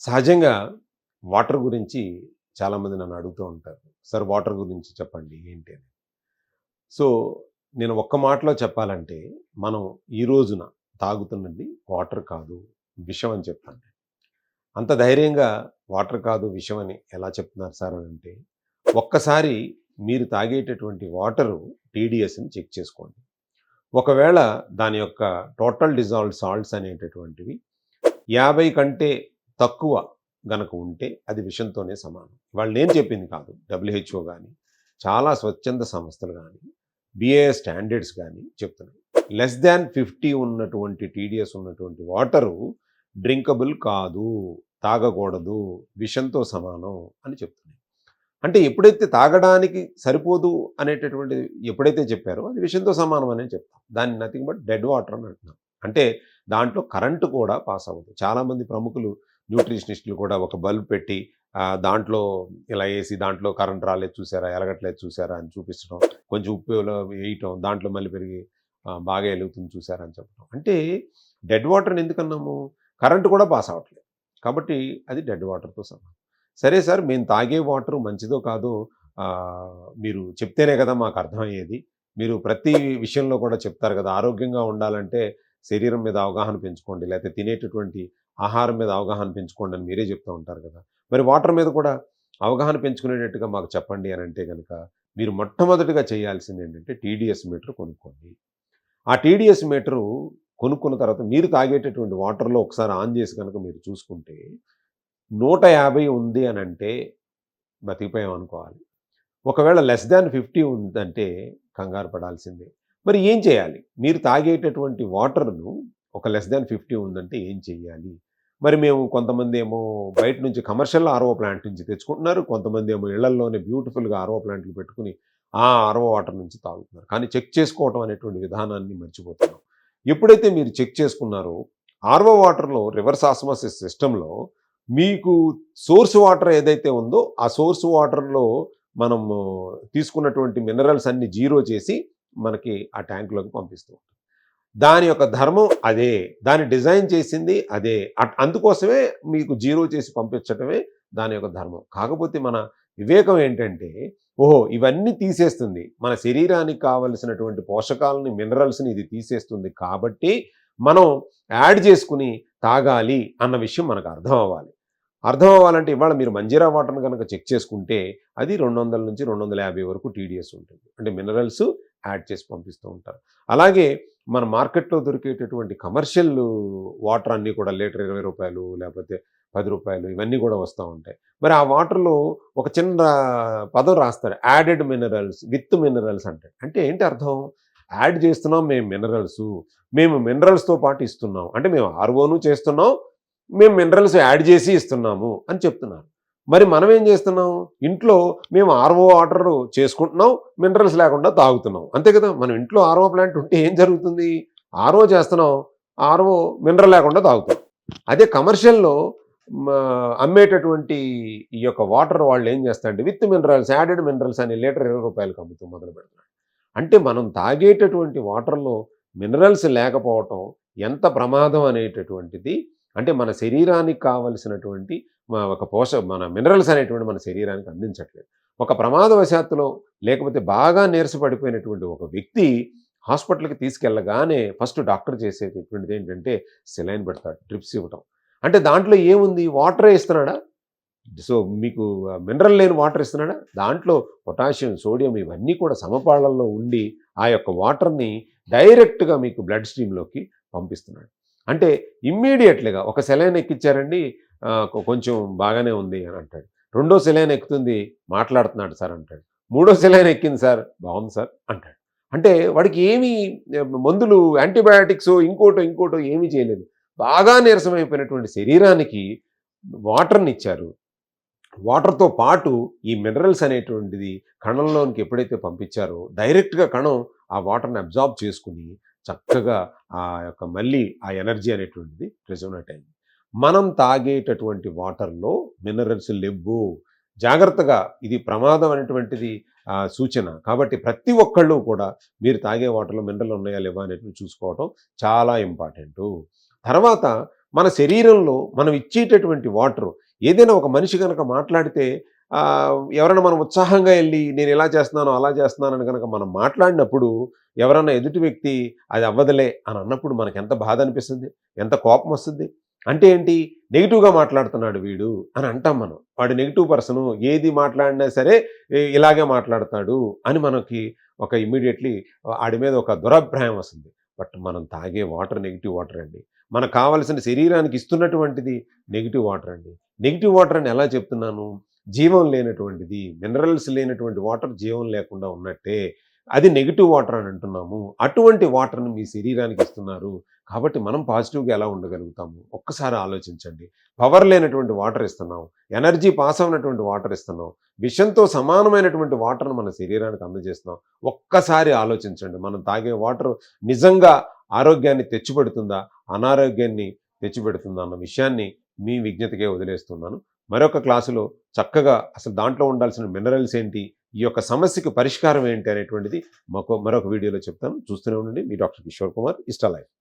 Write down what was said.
సహజంగా వాటర్ గురించి చాలామంది నన్ను అడుగుతూ ఉంటారు. సార్ వాటర్ గురించి చెప్పండి ఏంటి అని. సో, నేను ఒక్క మాటలో చెప్పాలంటే, మనం ఈ రోజున తాగుతున్నది వాటర్ కాదు, విషం అని చెప్తాను. అంత ధైర్యంగా వాటర్ కాదు, విషం అని ఎలా చెప్తున్నారు సార్ అంటే ఒక్కసారి మీరు తాగేటటువంటి వాటరు టీడీఎస్‌ని చెక్ చేసుకోండి. ఒకవేళ దాని యొక్క టోటల్ డిజాల్వ్ సాల్ట్స్ అనేటటువంటివి 50 కంటే తక్కువ గనక ఉంటే అది విషంతోనే సమానం. వాళ్ళు నేను చెప్పింది కాదు. డబ్ల్యూహెచ్ఓ కానీ చాలా స్వచ్ఛంద సంస్థలు కానీ బిఏ స్టాండర్డ్స్ కానీ చెప్తున్నాయి. లెస్ దాన్ ఫిఫ్టీ ఉన్నటువంటి టీడీఎస్ ఉన్నటువంటి వాటరు డ్రింకబుల్ కాదు, తాగకూడదు, విషంతో సమానం అని చెప్తున్నాయి. అంటే ఎప్పుడైతే తాగడానికి సరిపోదు అనేటటువంటి ఎప్పుడైతే చెప్పారో అది విషంతో సమానం అని చెప్తాం. దాన్ని నథింగ్ బట్ డెడ్ వాటర్ అని అంటున్నాం. అంటే దాంట్లో కరెంటు కూడా పాస్ అవ్వదు. చాలామంది ప్రముఖులు న్యూట్రిషనిస్టులు కూడా ఒక బల్బ్ పెట్టి దాంట్లో ఇలా ఏసి దాంట్లో కరెంట్ రాలేదు చూసారా, ఎలగట్లేదు చూసారా అని చూపించడం. కొంచెం ఉప్పులో వేయటం, దాంట్లో మళ్ళీ పెరిగి బాగా వెలుగుతుంది చూసారా అని చెప్పడం. అంటే డెడ్ వాటర్‌ని ఎందుకన్నాము? కరెంట్ కూడా పాస్ అవ్వట్లేదు. కాబట్టి అది డెడ్ వాటర్‌తో సమానం. సరే సార్ మేము తాగే వాటర్ మంచిదో కాదో మీరు చెప్తేనే కదా మాకు అర్థమయ్యేది. మీరు ప్రతి విషయంలో కూడా చెప్తారు కదా! ఆరోగ్యంగా ఉండాలంటే శరీరం మీద అవగాహన పెంచుకోండి. లేకపోతే తినేటటువంటి ఆహారం మీద అవగాహన పెంచుకోండి అని మీరే చెప్తూ ఉంటారు కదా! మరి వాటర్ మీద కూడా అవగాహన పెంచుకునేటట్టుగా మాకు చెప్పండి అని అంటే కనుక మీరు మొట్టమొదటిగా చేయాల్సింది ఏంటంటే టీడీఎస్ మీటర్ కొనుక్కోండి. ఆ టీడీఎస్ మీటరు కొనుక్కున్న తర్వాత మీరు తాగేటటువంటి వాటర్‌లో ఒకసారి ఆన్ చేసి కనుక మీరు చూసుకుంటే 150 ఉంది అని అంటే బతికిపోయాం అనుకోవాలి. ఒకవేళ లెస్ దాన్ ఫిఫ్టీ ఉందంటే కంగారు పడాల్సిందే. మరి ఏం చేయాలి? మీరు తాగేటటువంటి వాటర్‌ను ఒక లెస్ దాన్ ఫిఫ్టీ ఉందంటే ఏం చేయాలి? మరి మేము కొంతమందేమో బయట నుంచి కమర్షియల్ ఆర్‌ఓ ప్లాంట్ నుంచి తెచ్చుకుంటున్నారు. కొంతమందేమో ఇళ్ళల్లోనే బ్యూటిఫుల్‌గా ఆర్‌ఓ ప్లాంట్లు పెట్టుకుని ఆ ఆర్‌ఓ వాటర్ నుంచి తాగుతున్నారు. కానీ చెక్ చేసుకోవటం అనేటువంటి విధానాన్ని మర్చిపోతున్నాం. ఎప్పుడైతే మీరు చెక్ చేసుకున్నారో ఆర్‌ఓ వాటర్‌లో రివర్స్ ఆస్మోసిస్ సిస్టంలో మీకు సోర్స్ వాటర్ ఏదైతే ఉందో ఆ సోర్స్ వాటర్‌లో మనము తీసుకున్నటువంటి మినరల్స్ అన్నీ జీరో చేసి మనకి ఆ ట్యాంకులోకి పంపిస్తూ ఉంటాం దాని యొక్క ధర్మం అదే. దాన్ని డిజైన్ చేసింది అదే. అట్ అందుకోసమే మీకు జీరో చేసి పంపించటమే దాని యొక్క ధర్మం. కాకపోతే మన వివేకం ఏంటంటే, ఓహో! ఇవన్నీ తీసేస్తుంది. మన శరీరానికి కావలసినటువంటి పోషకాలని, మినరల్స్‌ని ఇది తీసేస్తుంది కాబట్టి మనం యాడ్ చేసుకుని తాగాలి అన్న విషయం మనకు అర్థం అవ్వాలి. అర్థం అవ్వాలంటే ఇవాళ మీరు మంజీరా వాటర్‌ని కనుక చెక్ చేసుకుంటే అది 200 నుంచి 250 వరకు టీడీఎస్ ఉంటుంది. అంటే మినరల్స్ యాడ్ చేసి పంపిస్తూ ఉంటారు. అలాగే మన మార్కెట్‌లో దొరికేటటువంటి కమర్షియల్ వాటర్ అన్నీ కూడా లీటర్ ఇరవై రూపాయలు లేకపోతే పది రూపాయలు ఇవన్నీ కూడా వస్తూ ఉంటాయి. మరి ఆ వాటర్‌లో ఒక చిన్న పదం రాస్తాడు. యాడెడ్ మినరల్స్, విత్ మినరల్స్ అంటాడు. అంటే ఏంటి అర్థం? యాడ్ చేస్తున్నాం మేము మినరల్స్ మేము మినరల్స్‌తో పాటు ఇస్తున్నాం. అంటే మేము ఆర్‌ఓను చేస్తున్నాం. మేము మినరల్స్ యాడ్ చేసి ఇస్తున్నాము అని చెప్తున్నారు. మరి మనం ఏం చేస్తున్నాం? ఇంట్లో మేము ఆర్‌ఓ వాటర్ చేసుకుంటున్నాం. మినరల్స్ లేకుండా తాగుతున్నాం. అంతే కదా! మనం ఇంట్లో ఆర్‌ఓ ప్లాంట్ ఉంటే ఏం జరుగుతుంది? ఆర్‌ఓ చేస్తున్నాం. ఆర్‌ఓ మినరల్ లేకుండా తాగుతాం. అదే కమర్షియల్‌లో అమ్మేటటువంటి ఈ యొక్క వాటర్ వాళ్ళు ఏం చేస్తారంటే విత్ మినరల్స్, యాడెడ్ మినరల్స్ అని లీటర్ ఇరవై రూపాయలకు అమ్ముతూ మొదలుపెడుతున్నారు. అంటే మనం తాగేటటువంటి వాటర్‌లో మినరల్స్ లేకపోవటం ఎంత ప్రమాదం అనేటటువంటిది అంటే మన శరీరానికి కావలసినటువంటి ఒక పోష మన మినరల్స్ అనేటువంటి మన శరీరానికి అందించట్లేదు. ఒక ప్రమాదవశాత్తులో లేకపోతే బాగా నీరసపడిపోయినటువంటి ఒక వ్యక్తి హాస్పిటల్‌కి తీసుకెళ్ళగానే ఫస్ట్ డాక్టర్ చేసేటటువంటిది ఏంటంటే సెలైన్ పెడతాడు. డ్రిప్స్ ఇవ్వటం. అంటే దాంట్లో ఏముంది? వాటరే ఇస్తున్నాడా? సో, మీకు మినరల్ లేని వాటర్ ఇస్తున్నాడా? దాంట్లో పొటాషియం, సోడియం ఇవన్నీ కూడా సమపాళల్లో ఉండి ఆ యొక్క వాటర్‌ని డైరెక్ట్‌గా మీకు బ్లడ్ స్ట్రీమ్‌లోకి పంపిస్తున్నాడు. అంటే ఇమ్మీడియట్లీగా ఒక సెలైన్ ఎక్కిచ్చారండి కొంచెం బాగానే ఉంది అని అంటాడు. రెండో సెలైన్ ఎక్కుతుంది మాట్లాడుతున్నాడు సార్ అంటాడు. మూడో సెలైన్ ఎక్కింది సార్ బాగుంది సార్ అంటాడు. అంటే వాడికి ఏమీ మందులు యాంటీబయాటిక్స్ ఇంకోటో, ఇంకోటో ఏమీ చేయలేదు. బాగా నీరసమైపోయినటువంటి శరీరానికి వాటర్‌ని ఇచ్చారు. వాటర్‌తో పాటు ఈ మినరల్స్ అనేటువంటిది కణంలోనికి ఎప్పుడైతే పంపించారో డైరెక్ట్‌గా కణం ఆ వాటర్‌ని అబ్జార్బ్ చేసుకుని చక్కగా ఆ యొక్క మళ్ళీ ఆ ఎనర్జీ అనేటువంటిది రెజోనేట్ అయింది. మనం తాగేటటువంటి వాటర్‌లో మినరల్స్ లెవ్వు. జాగ్రత్తగా ఇది ప్రమాదం అనేటువంటిది సూచన. కాబట్టి ప్రతి ఒక్కళ్ళు కూడా మీరు తాగే వాటర్‌లో మినరల్ ఉన్నాయా లేవా అనేటివి చూసుకోవటం చాలా ఇంపార్టెంటు. తర్వాత మన శరీరంలో మనం ఇచ్చేటటువంటి వాటర్ ఏదైనా ఒక మనిషి కనుక మాట్లాడితే ఎవరైనా మనం ఉత్సాహంగా వెళ్ళి నేను ఇలా చేస్తున్నాను అలా చేస్తున్నాను అని కనుక మనం మాట్లాడినప్పుడు ఎవరైనా ఎదుటి వ్యక్తి అది అవ్వదులే అని అన్నప్పుడు మనకు ఎంత బాధ అనిపిస్తుంది ఎంత కోపం వస్తుంది అంటే ఏంటి? నెగిటివ్గా మాట్లాడుతున్నాడు వీడు అని అంటాం మనం. వాడు నెగిటివ్ పర్సను ఏది మాట్లాడినా సరే ఇలాగే మాట్లాడతాడు అని మనకి ఒక ఇమ్మీడియట్లీ ఆడి మీద ఒక దురభిప్రాయం వస్తుంది. బట్ మనం తాగే వాటర్ నెగిటివ్ వాటర్ అండి. మనకు కావలసిన శరీరానికి ఇస్తున్నటువంటిది నెగిటివ్ వాటర్ అండి. నెగిటివ్ వాటర్ అని ఎలా చెప్తున్నాను? జీవం లేనటువంటిది మినరల్స్ లేనటువంటి వాటర్ జీవం లేకుండా ఉన్నట్టే అది నెగిటివ్ వాటర్ అని అంటున్నాము. అటువంటి వాటర్ని మీ శరీరానికి ఇస్తున్నారు. కాబట్టి మనం పాజిటివ్గా ఎలా ఉండగలుగుతాము? ఒక్కసారి ఆలోచించండి. పవర్ లేనటువంటి వాటర్ ఇస్తున్నాం. ఎనర్జీ పాస్ అయినటువంటి వాటర్ ఇస్తున్నాం. విషంతో సమానమైనటువంటి వాటర్ను మన శరీరానికి అందజేస్తున్నాం. ఒక్కసారి ఆలోచించండి. మనం తాగే వాటర్ నిజంగా ఆరోగ్యాన్ని తెచ్చిపెడుతుందా? అనారోగ్యాన్ని తెచ్చిపెడుతుందా అన్న విషయాన్ని మీ విజ్ఞతకే వదిలేస్తున్నాను. మరొక క్లాసులో చక్కగా అసలు దాంట్లో ఉండాల్సిన మినరల్స్ ఏంటి? ఈ యొక్క సమస్యకు పరిష్కారం ఏంటి అనేటువంటిది మాకు మరొక వీడియోలో చెప్తాను. చూస్తూనే ఉండండి. మీ డాక్టర్ కిషోర్ కుమార్ ఇష్టా లైఫ్